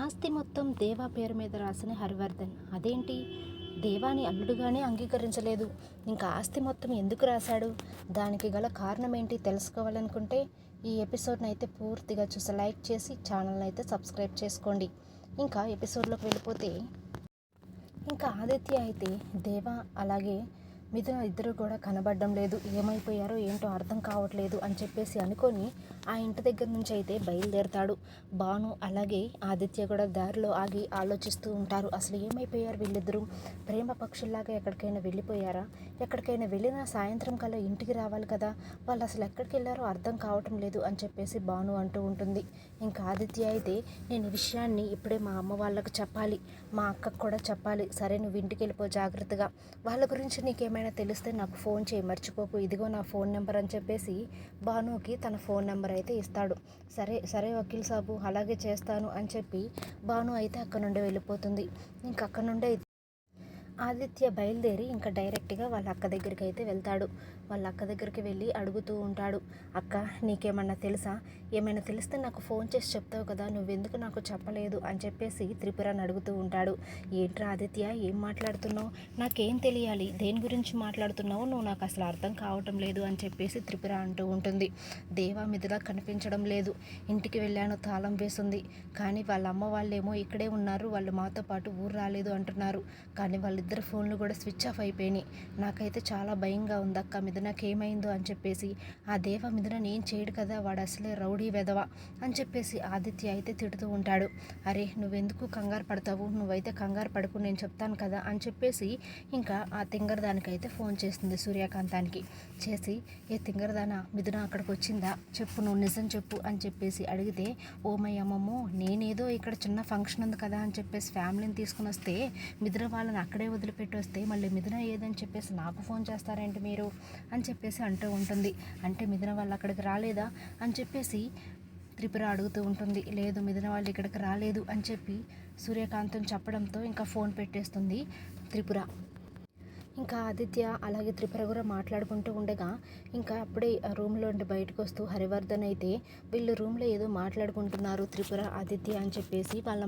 ఆస్తి మొత్తం దేవా పేరు మీద రాసిన హరివర్ధన్. అదేంటి? దేవాని అల్లుడుగానే అంగీకరించలేదు. ఇంకా ఆస్తి మొత్తం ఎందుకు రాశాడు? దానికి గల కారణం ఏంటి తెలుసుకోవాలనుకుంటే ఈ ఎపిసోడ్ని అయితే పూర్తిగా చూసి లైక్ చేసి ఛానల్ని అయితే సబ్స్క్రైబ్ చేసుకోండి. ఇంకా ఎపిసోడ్లోకి వెళ్ళిపోతే ఇంకా ఆదిత్య అయితే దేవా అలాగే మిథున ఇద్దరు కూడా కనబడడం లేదు. ఏమైపోయారో ఏంటో అర్థం కావట్లేదు అని చెప్పేసి అనుకొని ఆ ఇంటి దగ్గర నుంచి అయితే బయలుదేరతాడు. భాను అలాగే ఆదిత్య కూడా దారిలో ఆగి ఆలోచిస్తూ ఉంటారు. అసలు ఏమైపోయారు వీళ్ళిద్దరూ? ప్రేమ పక్షుల్లాగా ఎక్కడికైనా వెళ్ళిపోయారా? ఎక్కడికైనా వెళ్ళినా సాయంత్రం కల్లా ఇంటికి రావాలి కదా? వాళ్ళు అసలు ఎక్కడికి వెళ్ళారో అర్థం కావటం లేదు అని చెప్పేసి భాను అంటూ ఉంటుంది. ఇంకా ఆదిత్య అయితే నేను ఈ విషయాన్ని ఇప్పుడే మా అమ్మ వాళ్ళకు చెప్పాలి. మా అక్కకు కూడా చెప్పాలి. సరే నువ్వు ఇంటికి వెళ్ళిపో జాగ్రత్తగా. వాళ్ళ గురించి నీకేమైనా తెలిస్తే నాకు ఫోన్ చేయి. మర్చిపోకు. ఇదిగో నా ఫోన్ నెంబర్ అని చెప్పేసి భానుకి తన ఫోన్ నెంబర్ అయితే ఇస్తాడు. సరే సరే వకీల్ సాబు అలాగే చేస్తాను అని చెప్పి భాను అయితే అక్కడ నుండి వెళ్ళిపోతుంది. ఇంక అక్కడ నుండి ఆదిత్య బయలుదేరి ఇంకా డైరెక్ట్గా వాళ్ళ అక్క దగ్గరికి అయితే వెళ్తాడు. వాళ్ళ అక్క దగ్గరికి వెళ్ళి అడుగుతూ ఉంటాడు. అక్క నీకేమన్నా తెలుసా? ఏమైనా తెలిస్తే నాకు ఫోన్ చేసి చెప్తావు కదా నువ్వెందుకు నాకు చెప్పలేదు? అని చెప్పేసి త్రిపురని అడుగుతూ ఉంటాడు. ఏంట్రా ఆదిత్య ఏం మాట్లాడుతున్నావు? నాకేం తెలియాలి? దేని గురించి మాట్లాడుతున్నావు? నువ్వు నాకు అసలు అర్థం కావటం లేదు అని చెప్పేసి త్రిపుర అంటూ ఉంటుంది. దేవా మీదుగా కనిపించడం లేదు. ఇంటికి వెళ్ళాను తాళం వేసింది. కానీ వాళ్ళ అమ్మ వాళ్ళేమో ఇక్కడే ఉన్నారు. వాళ్ళు మాతో పాటు ఊరు రాలేదు అంటున్నారు. కానీ వాళ్ళు వాళ్ళిద్దరు ఫోన్లు కూడా స్విచ్ ఆఫ్ అయిపోయినాయి. నాకైతే చాలా భయంగా ఉంది అక్క. మిథునకి ఏమైందో? అని చెప్పేసి ఆ దేవ మిథున ఏం చేయడు కదా వాడు అసలే రౌడీ వెధవ అని చెప్పేసి ఆదిత్య అయితే తిడుతూ ఉంటాడు. అరే నువ్వెందుకు కంగారు పడతావు? నువ్వైతే కంగారు పడుకు నేను చెప్తాను కదా అని చెప్పేసి ఇంకా ఆ తింగరదానికైతే ఫోన్ చేస్తుంది సూర్యకాంతానికి. చేసి ఏ తింగరదాన మిథున అక్కడికి వచ్చిందా? చెప్పు నువ్వు నిజం చెప్పు అని చెప్పేసి అడిగితే ఓ మై అమ్మమ్మో నేనేదో ఇక్కడ చిన్న ఫంక్షన్ ఉంది కదా అని చెప్పేసి ఫ్యామిలీని తీసుకుని వస్తే మిథున వాళ్ళని అక్కడే వదిలిపెట్టి వస్తే మళ్ళీ మిథున ఏదని చెప్పేసి నాకు ఫోన్ చేస్తారేంటి మీరు? అని చెప్పేసి అంటూ ఉంటుంది. అంటే మిథున వాళ్ళు అక్కడికి రాలేదా? అని చెప్పేసి త్రిపుర అడుగుతూ ఉంటుంది. లేదు మిథున వాళ్ళు ఇక్కడికి రాలేదు అని చెప్పి సూర్యకాంతం చెప్పడంతో ఇంకా ఫోన్ పెట్టేస్తుంది త్రిపుర. ఇంకా ఆదిత్య అలాగే త్రిపుర కూడా మాట్లాడుకుంటూ ఉండగా ఇంకా అప్పుడే రూమ్లో నుండి బయటకు వస్తూ హరివర్ధన్ అయితే వీళ్ళు రూమ్లో ఏదో మాట్లాడుకుంటున్నారు త్రిపుర ఆదిత్య అని చెప్పేసి వాళ్ళ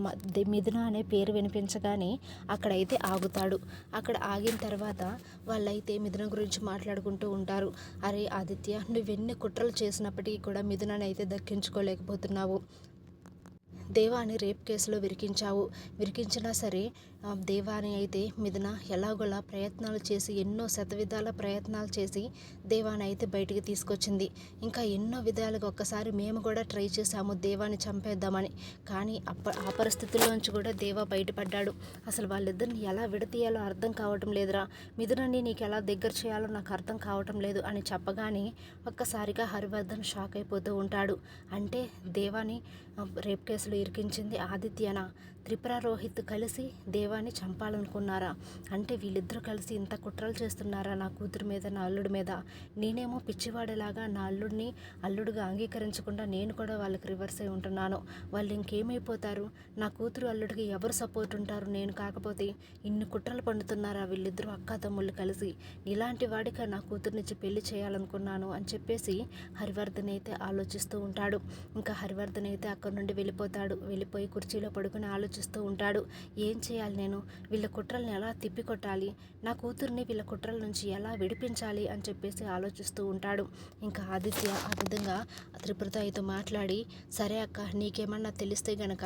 మిథున అనే పేరు వినిపించగానే అక్కడైతే ఆగుతాడు. అక్కడ ఆగిన తర్వాత వాళ్ళైతే మిథున గురించి మాట్లాడుకుంటూ ఉంటారు. అరే ఆదిత్య నువ్వెన్ని కుట్రలు చేసినప్పటికీ కూడా మిథునని అయితే దక్కించుకోలేకపోతున్నావు. దేవాని రేప్ కేసులో విరికించావు. విరికించినా సరే దేవాని అయితే మిథున ఎలాగోలా ప్రయత్నాలు చేసి ఎన్నో శతవిధాల ప్రయత్నాలు చేసి దేవాని అయితే బయటికి తీసుకొచ్చింది. ఇంకా ఎన్నో విధాలుగా ఒక్కసారి మేము కూడా ట్రై చేసాము దేవాన్ని చంపేద్దామని. కానీ అప్ప ఆ పరిస్థితుల్లోంచి కూడా దేవా బయటపడ్డాడు. అసలు వాళ్ళిద్దరిని ఎలా విడతీయాలో అర్థం కావటం లేదురా. మిథునని నీకు ఎలా దగ్గర చేయాలో నాకు అర్థం కావటం లేదు అని చెప్పగానే ఒక్కసారిగా హరివర్ధన్ షాక్ అయిపోతూ ఉంటాడు. అంటే దేవాని రేప్ కేసులో ఇరికించింది ఆదిత్యన? త్రిపుర రోహిత్ కలిసి దేవాన్ని చంపాలనుకున్నారా? అంటే వీళ్ళిద్దరూ కలిసి ఇంత కుట్రలు చేస్తున్నారా నా కూతురు మీద నా అల్లుడి మీద? నేనేమో పిచ్చివాడేలాగా నా అల్లుడిని అల్లుడుగా అంగీకరించకుండా నేను కూడా వాళ్ళకి రివర్స్ అయి ఉంటున్నాను. వాళ్ళు ఇంకేమైపోతారు? నా కూతురు అల్లుడికి ఎవరు సపోర్ట్ ఉంటారు? నేను కాకపోతే ఇన్ని కుట్రలు పండుతున్నారా వీళ్ళిద్దరూ అక్కా తమ్ముళ్ళు కలిసి? ఇలాంటి వాడిగా నా కూతురునిచ్చి పెళ్ళి చేయాలనుకున్నాను అని చెప్పేసి హరివర్ధన్ అయితే ఆలోచిస్తూ ఉంటాడు. ఇంకా హరివర్ధన్ అయితే అక్కడి నుండి వెళ్ళిపోతాడు. వెళ్ళిపోయి కుర్చీలో పడుకుని ఆలోచిస్తూ ఉంటాడు. ఏం చేయాలి? నేను వీళ్ళ కుట్రల్ని ఎలా తిప్పికొట్టాలి? నా కూతుర్ని వీళ్ళ కుట్రల నుంచి ఎలా విడిపించాలి? అని చెప్పేసి ఆలోచిస్తూ ఉంటాడు. ఇంకా ఆదిత్య ఆ విధంగా త్రిపురతో మాట్లాడి సరే అక్క నీకేమన్నా తెలిస్తే గనక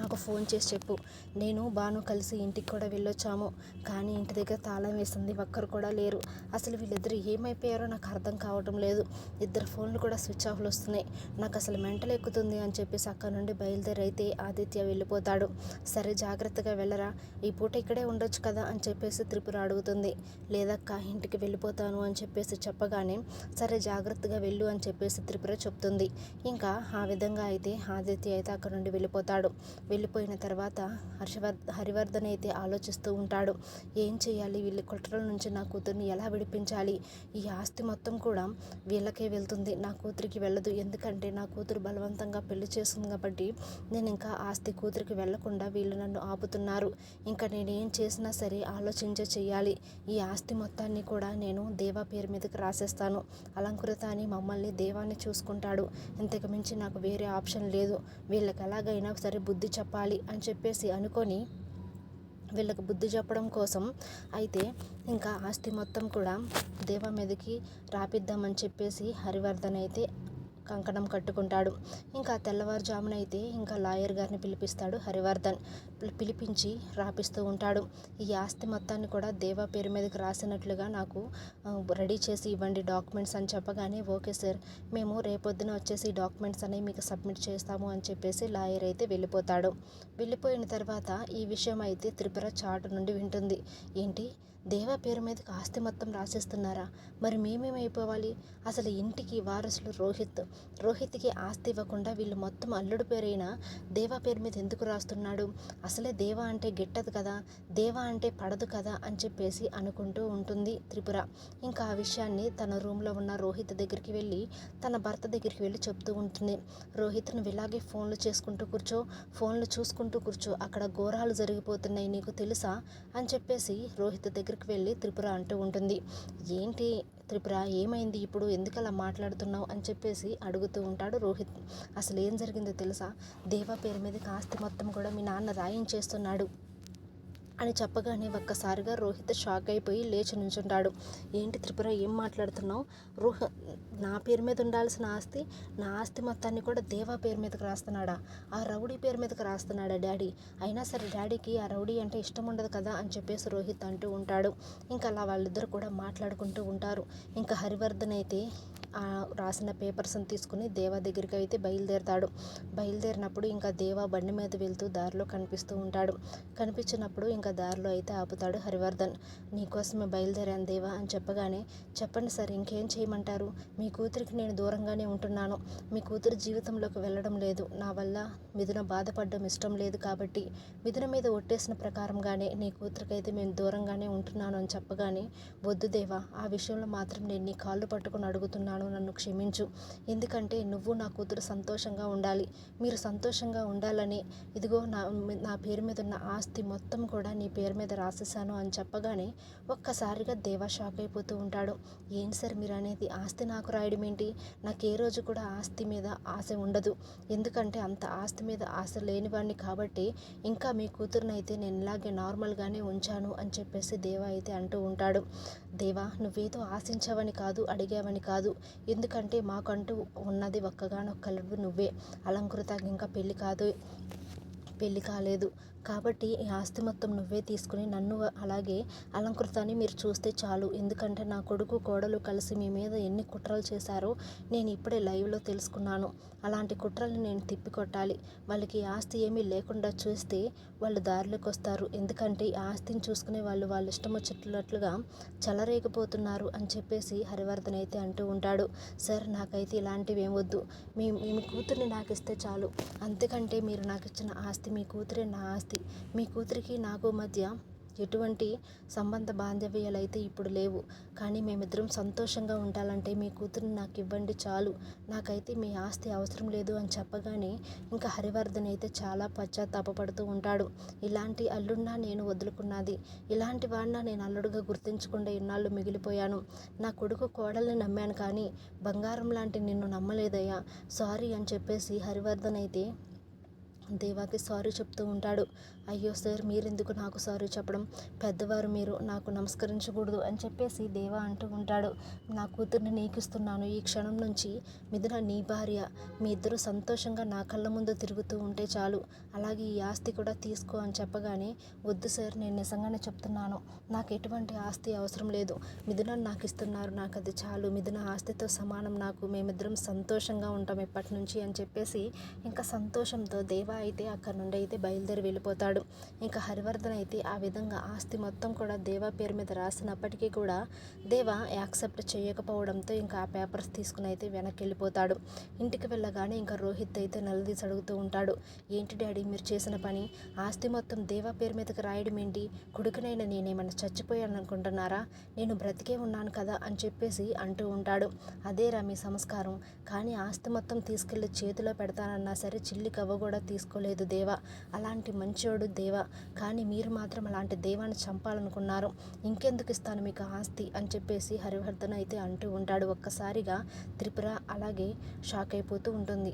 నాకు ఫోన్ చేసి చెప్పు. నేను బాను కలిసి ఇంటికి కూడా వెళ్ళొచ్చాము. కానీ ఇంటి దగ్గర తాళం వేసింది. ఒక్కరు కూడా లేరు. అసలు వీళ్ళిద్దరు ఏమైపోయారో నాకు అర్థం కావటం లేదు. ఇద్దరు ఫోన్లు కూడా స్విచ్ ఆఫ్లు వస్తున్నాయి. నాకు అసలు మెంటలు ఎక్కుతుంది అని చెప్పేసి అక్కడ నుండి బయలుదేరి అయితే ఆదిత్య వెళ్ళిపోతాడు. సరే జాగ్రత్తగా వెళ్ళరా. ఈ పూట ఇక్కడే ఉండొచ్చు కదా అని చెప్పేసి త్రిపుర అడుగుతుంది. లేదక్క ఇంటికి వెళ్ళిపోతాను అని చెప్పేసి చెప్పగానే సరే జాగ్రత్తగా వెళ్ళు అని చెప్పేసి త్రిపుర చెప్తుంది. ఇంకా ఆ విధంగా అయితే ఆదిత్య అయితే అక్కడ నుండి వెళ్ళిపోతాడు. వెళ్ళిపోయిన తర్వాత హర్షవర్ హరివర్ధన్ అయితే ఆలోచిస్తూ ఉంటాడు ఏం చేయాలి వీళ్ళ కుట్రల నుంచి నా కూతుర్ని ఎలా విడిపించాలి? ఈ ఆస్తి మొత్తం కూడా వీళ్ళకే వెళ్తుంది. నా కూతురికి వెళ్ళదు. ఎందుకంటే నా కూతురు బలవంతంగా పెళ్ళి చేస్తుంది కాబట్టి నేను ఇంకా ఆస్తి కూతురికి వెళ్ళకుండా వీళ్ళు నన్ను ఆపుతున్నారు. ఇంకా నేను ఏం చేసినా సరే ఆలోచించే చేయాలి ఈ ఆస్తి మొత్తాన్ని కూడా నేను దేవా పేరు మీదకి రాసేస్తాను. అలంకృత అని మమ్మల్ని దేవాన్ని చూసుకుంటాడు. ఇంతకు మించి నాకు వేరే ఆప్షన్ లేదు. వీళ్ళకి ఎలాగైనా సరే బుద్ధి చెప్పాలి అని చెప్పేసి అనుకొని వీళ్ళకి బుద్ధి చెప్పడం కోసం అయితే ఇంకా ఆస్తి మొత్తం కూడా దేవ మీదకి రాపిద్దామని చెప్పేసి హరివర్ధన్ అయితే కంకణం కట్టుకుంటాడు. ఇంకా తెల్లవారుజామున అయితే ఇంకా లాయర్ గారిని పిలిపిస్తాడు హరివర్ధన్. పిలిపించి రాపిస్తూ ఉంటాడు. ఈ ఆస్తి మొత్తాన్ని కూడా దేవా పేరు మీదకి రాసినట్లుగా నాకు రెడీ చేసి ఇవ్వండి డాక్యుమెంట్స్ అని చెప్పగానే ఓకే సార్ మేము రేపొద్దున వచ్చేసి డాక్యుమెంట్స్ అనేవి మీకు సబ్మిట్ చేస్తాము అని చెప్పేసి లాయర్ అయితే వెళ్ళిపోతాడు. వెళ్ళిపోయిన తర్వాత ఈ విషయం అయితే త్రిపుర చాటు నుండి వింటుంది. ఏంటి? దేవా పేరు మీదకి ఆస్తి మొత్తం రాసిస్తున్నారా? మరి మేమేమైపోవాలి? అసలు ఇంటికి వారసులు రోహిత్. రోహిత్కి ఆస్తి ఇవ్వకుండా వీళ్ళు మొత్తం అల్లుడు పేరైన దేవా పేరు మీద ఎందుకు రాస్తున్నాడు? అసలే దేవా అంటే గిట్టదు కదా? దేవా అంటే పడదు కదా? అని చెప్పేసి అనుకుంటూ ఉంటుంది త్రిపుర. ఇంకా ఆ విషయాన్ని తన రూమ్లో ఉన్న రోహిత్ దగ్గరికి వెళ్ళి తన భర్త దగ్గరికి వెళ్ళి చెప్తూ ఉంటుంది. రోహిత్ నువ్వు ఇలాగే ఫోన్లు చేసుకుంటూ కూర్చో ఫోన్లు చూసుకుంటూ కూర్చో. అక్కడ ఘోరాలు జరిగిపోతున్నాయి నీకు తెలుసా? అని చెప్పేసి రోహిత్ దగ్గర దగ్గరకు వెళ్ళి త్రిపుర అంటూ ఉంటుంది. ఏంటి త్రిపుర? ఏమైంది ఇప్పుడు? ఎందుకు అలా మాట్లాడుతున్నావు? అని చెప్పేసి అడుగుతూ ఉంటాడు రోహిత్. అసలు ఏం జరిగిందో తెలుసా? దేవా పేరు మీద కాస్తి మొత్తం కూడా మీ నాన్న రాయించేస్తున్నాడు. అని చెప్పగానే ఒక్కసారిగా రోహిత్ షాక్ అయిపోయి లేచి నుంచుంటాడు ఏంటి త్రిపుర ఏం మాట్లాడుతున్నావు? రోహ నా పేరు మీద ఉండాల్సిన ఆస్తి నా ఆస్తి మొత్తాన్ని కూడా దేవా పేరు మీదకి రాస్తున్నాడా? ఆ రౌడీ పేరు మీదకి రాస్తున్నాడా డాడీ? అయినా సరే డాడీకి ఆ రౌడీ అంటే ఇష్టం ఉండదు కదా అని చెప్పేసి రోహిత్ అంటూ ఉంటాడు. ఇంకా అలా వాళ్ళిద్దరు కూడా మాట్లాడుకుంటూ ఉంటారు. ఇంకా హరివర్ధన్ అయితే రాసిన పేపర్స్ని తీసుకుని దేవా దగ్గరికి అయితే బయలుదేరతాడు. బయలుదేరినప్పుడు ఇంకా దేవా బండి మీద వెళ్తూ దారిలో కనిపిస్తూ ఉంటాడు. కనిపించినప్పుడు ఇంకా దారిలో అయితే ఆపుతాడు హరివర్ధన్. నీకోసమే బయలుదేరాను దేవా అని చెప్పగానే చెప్పండి సార్ ఇంకేం చేయమంటారు? మీ కూతురికి నేను దూరంగానే ఉంటున్నాను. మీ కూతురు జీవితంలోకి వెళ్ళడం లేదు. నా వల్ల మిథున బాధపడడం ఇష్టం లేదు కాబట్టి మిథున మీద ఒట్టేసిన ప్రకారంగానే నీ కూతురికైతే మేము దూరంగానే ఉంటున్నాను అని చెప్పగానే వద్దు దేవా ఆ విషయంలో మాత్రం నేను నీ కాళ్ళు పట్టుకుని అడుగుతున్నాను. చేస్తున్నాను నన్ను క్షమించు. ఎందుకంటే నువ్వు నా కూతురు సంతోషంగా ఉండాలి. మీరు సంతోషంగా ఉండాలని ఇదిగో నా నా పేరు మీద ఉన్న ఆస్తి మొత్తం కూడా నీ పేరు మీద రాసేసాను అని చెప్పగానే ఒక్కసారిగా దేవా షాక్ అయిపోతూ ఉంటాడు. ఏం సార్ మీరు అనేది? ఆస్తి నాకు రాయడం ఏంటి? నాకు ఏ రోజు కూడా ఆస్తి మీద ఆశ ఉండదు. ఎందుకంటే అంత ఆస్తి మీద ఆశ లేనివాడిని కాబట్టి ఇంకా మీ కూతురుని అయితే నేను ఇలాగే నార్మల్గానే ఉంచాను అని చెప్పేసి దేవా అయితే అంటూ ఉంటాడు. దేవా నువ్వేదో ఆశించవని కాదు అడిగావని కాదు. ఎందుకంటే మాకంటూ ఉన్నది ఒక్కగానొక్కలవు నువ్వే. అలంకృత ఇంకా పెళ్ళి కాదు పెళ్ళి కాలేదు. కాబట్టి ఈ ఆస్తి మొత్తం నువ్వే తీసుకుని నన్ను అలాగే అలంకృతాన్ని మీరు చూస్తే చాలు. ఎందుకంటే నా కొడుకు కోడలు కలిసి మీ మీద ఎన్ని కుట్రలు చేశారో నేను ఇప్పుడే లైవ్లో తెలుసుకున్నాను. అలాంటి కుట్రల్ని నేను తిప్పికొట్టాలి. వాళ్ళకి ఆస్తి ఏమీ లేకుండా చూస్తే వాళ్ళు దారిలోకి వస్తారు. ఎందుకంటే ఈ ఆస్తిని చూసుకునే వాళ్ళు వాళ్ళ ఇష్టం వచ్చేటట్లుగా చలరేగిపోతున్నారు అని చెప్పేసి హరివర్ధన్ అయితే అంటూ ఉంటాడు. సార్ నాకైతే ఇలాంటివి ఏమొద్దు మీ మీ కూతుర్ని నాకు ఇస్తే చాలు. అంతకంటే మీరు నాకు ఇచ్చిన ఆస్తి మీ కూతురే నా ఆస్తి ఆస్తి మీ కూతురికి నాకు మధ్య ఎటువంటి సంబంధ బాంధవ్యాలు అయితే ఇప్పుడు లేవు. కానీ మేమిద్దరం సంతోషంగా ఉండాలంటే మీ కూతురుని నాకు ఇవ్వండి చాలు. నాకైతే మీ ఆస్తి అవసరం లేదు అని చెప్పగానే ఇంకా హరివర్ధన్ అయితే చాలా పశ్చాత్తాపడుతూ ఉంటాడు. ఇలాంటి అల్లుడినా నేను వదులుకున్నది. ఇలాంటి వాడిన నేను అల్లుడుగా గుర్తించకుండా ఇన్నాళ్ళు మిగిలిపోయాను. నా కొడుకు కోడల్ని నమ్మాను కానీ బంగారం లాంటి నిన్ను నమ్మలేదయ్యా. సారీ అని చెప్పేసి హరివర్ధన్ అయితే దేవాకి సారీ చెప్తూ ఉంటాడు. అయ్యో సార్ మీరెందుకు నాకు సారీ చెప్పడం? పెద్దవారు మీరు నాకు నమస్కరించకూడదు అని చెప్పేసి దేవా అంటూ ఉంటాడు. నా కూతుర్ని నీకిస్తున్నాను. ఈ క్షణం నుంచి మిథున నీ భార్య మీ ఇద్దరు సంతోషంగా నా కళ్ళ ముందు తిరుగుతూ ఉంటే చాలు. అలాగే ఈ ఆస్తి కూడా తీసుకో అని చెప్పగానే వద్దు సార్ నేను నిజంగానే చెప్తున్నాను. నాకు ఎటువంటి ఆస్తి అవసరం లేదు. మిథున నాకు ఇస్తున్నారు నాకు అది చాలు. మిథున ఆస్తితో సమానం. నాకు మేమిద్దరం సంతోషంగా ఉంటాం ఎప్పటి నుంచి అని చెప్పేసి ఇంకా సంతోషంతో దేవా అయితే అక్కడ నుండి అయితే బయలుదేరి వెళ్ళిపోతాడు. ఇంకా హరివర్ధన్ అయితే ఆ విధంగా ఆస్తి మొత్తం కూడా దేవా పేరు మీద రాసినప్పటికీ కూడా దేవా యాక్సెప్ట్ చేయకపోవడంతో ఇంకా ఆ పేపర్స్ తీసుకుని అయితే వెనక్కి వెళ్ళిపోతాడు. ఇంటికి వెళ్ళగానే ఇంకా రోహిత్ అయితే నిలదీసి అడుగుతూ ఉంటాడు. ఏంటి డాడీ మీరు చేసిన పని? ఆస్తి మొత్తం దేవా పేరు మీదకి రాయడం ఏంటి? కొడుకునైనా నేనేమైనా చచ్చిపోయాను అనుకుంటున్నారా నేను బ్రతికే ఉన్నాను కదా అని చెప్పేసి అంటూ ఉంటాడు. అదేరా మీ సంస్కారం. కానీ ఆస్తి మొత్తం తీసుకెళ్ళి చేతిలో పెడతానన్నా సరే చిల్లి కవ్వ కూడా తీసుకోలేదు దేవా. అలాంటి మంచోడు దేవా. కానీ మీరు మాత్రం అలాంటి దేవాన్ని చంపాలనుకున్నారు. ఇంకెందుకు ఇస్తాను మీకు ఆస్తి అని చెప్పేసి హరివర్ధన్ అయితే అంటూ ఉంటాడు. ఒక్కసారిగా త్రిపుర అలాగే షాక్ అయిపోతూ ఉంటుంది.